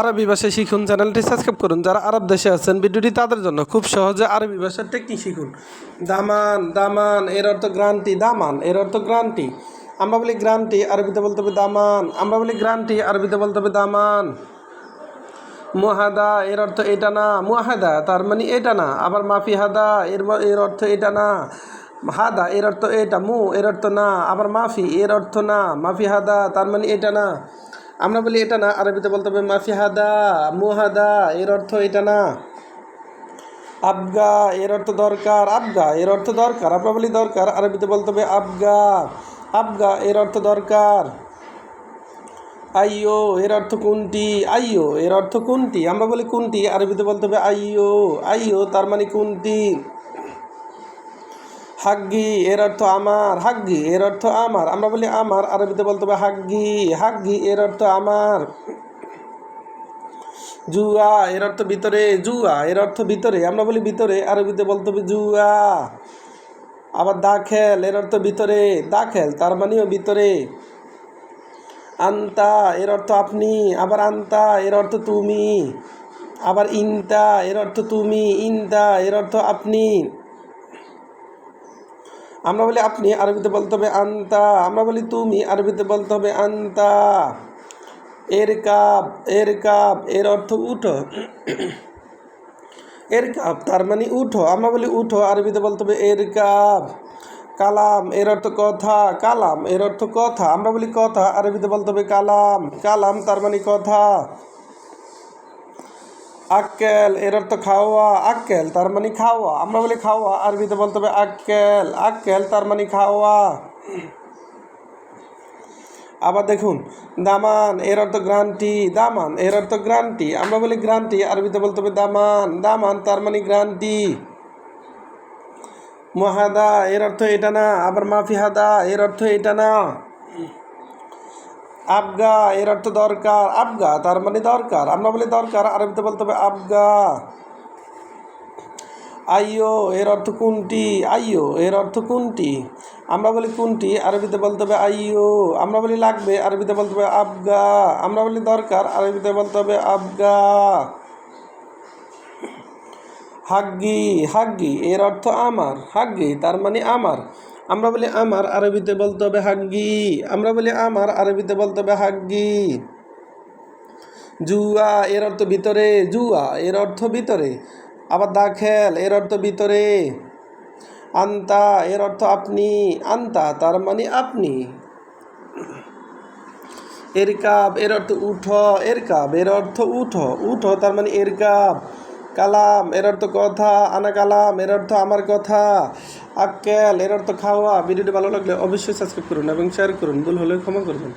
আরবি ভাষা শিখুন, চ্যানেলটি সাবস্ক্রাইব করুন। যারা আরব দেশে আছেন, ভিডিওটি তাদের জন্য খুব সহজে আরবি ভাষার টেকনিক শিখুন। দামান দামান, এর অর্থ গ্রান্টি, দামান, এর অর্থ গ্রান্টি। আমরা বলি গ্রান্টি, আরবিতে বলতে হবে দামান। আমরা বলি গ্রান্টি, আরবিতে বলতে হবে দামান। মুহাদা, এর অর্থ এটা না। মুহাদা, তার মানে এটা না। আবার মাফি হাদা, এর এর অর্থ এটা না। হাদা, এর অর্থ এটা। মু, এর অর্থ না। আবার মাফি, এর অর্থ না। মাফি হাদা, তার মানে এটা না। আমরা বলি এটা না, আরবিতে বলতে হবে মাফি হাদা মুহাদা, এর অর্থ এটা না। আবগা, এর অর্থ দরকার, আবগা, এর অর্থ দরকার। আমরা বলি দরকার, আরবিতে বলতে হবে আবগা। আবগা, এর অর্থ দরকার। আইয়ো, এর অর্থ কোনটি? আইয়ো, এর অর্থ কোনটি? আমরা বলি কোনটি, আরবিতে বলতে হবে আইয়ো। আইয়ো তার মানে কোনটি? হাগ্গি এর অর্থ আমার হাগ্গি এর অর্থ আমার আমরা বলি আমার আরবিতে বলতে হবে হাগ্গি হাগ্গি এর অর্থ আমার জুয়া এর অর্থ ভিতরে জুয়া এর অর্থ ভিতরে আমরা বলি ভিতরে আরবিতে বলতে হবে জুয়া আবার দাখেল এর অর্থ ভিতরে দাখেল তার মানেও ভিতরে আন্তা এর অর্থ আপনি আবার আন্তা এর অর্থ তুমি আবার ইনতা এর অর্থ তুমি ইনতা এর অর্থ আপনি আমরা বলি আপনি আরবিতে বলতে হবে আন্তা। আমরা বলি তুমি আরবিতে বলতে হবে আন্তা। এর কাপ এর কাপ, এর অর্থ উঠো। এর কাপ, তার মানে উঠো। আমরা বলি উঠো, আরবিতে বলতে হবে এর কাপ। কালাম, এর অর্থ কথা। কালাম, এর অর্থ কথা। আমরা বলি কথা, আরবিতে বলতে হবে কালাম। কালাম, তার মানে কথা। আক্কেল এর অর্থ খাওয়া, আক্কেল, তার মানে খাওয়া। আমরা বলি খাওয়া, আরবিতে বলতে হবে আক্কেল আক্কেল, তার মানে খাওয়া। আবার দেখুন, দামান এর অর্থ গ্রান্টি, দামান এর অর্থ গ্রান্টি। আমরা বলি গ্রান্টি, আরবিতে বলতে হবে দামান দামান, তার মানে গ্রান্টি। মহাদা, এর অর্থ এটা না, আবার মাফিহাদা এর অর্থ এটা না। আবগা, এর অর্থ দরকার, আবগা, তার মানে দরকার। আমরা বলি দরকার আরবিতে বলতে হবে আবগা। আইয়ো, এর অর্থ কোনটি? আইয়ো, এর অর্থ কোনটি? আমরা বলি কোনটি, আরবিতে বলতে হবে আইয়ো। আমরা বলি লাগবে, আরবিতে বলতে হবে আবগা। আমরা বলি দরকার, আরবিতে বলতে হবে আবগা। হাগ্গি হাগ্গি, এর অর্থ আমার, হাগ্গি, তার মানে আমার। আমরা বলি, আমার আরবিতে বলতে হবে হাগ্গি। আমরা বলি, আমার আরবিতে বলতে হবে হাগ্গি। জুয়া, এর অর্থ ভিতরে। জুয়া, এর অর্থ ভিতরে। আবার দাখেল, এর অর্থ ভিতরে। আন্তা, এর অর্থ আপনি। আন্তা, তার মানে আপনি। এর কাপ এর অর্থ উঠো এর কাপ এর অর্থ উঠো। উঠো, তার মানে এর কাপ কালাম এর অর্থ কথা, আনা কালাম এর অর্থ আমার কথা। আক্কেল এর অর্থ খাওয়া। ভিডিওটি ভালো লাগলে অবশ্যই সাবস্ক্রাইব করুন এবং শেয়ার করুন। ভুল হলে ক্ষমা করবেন।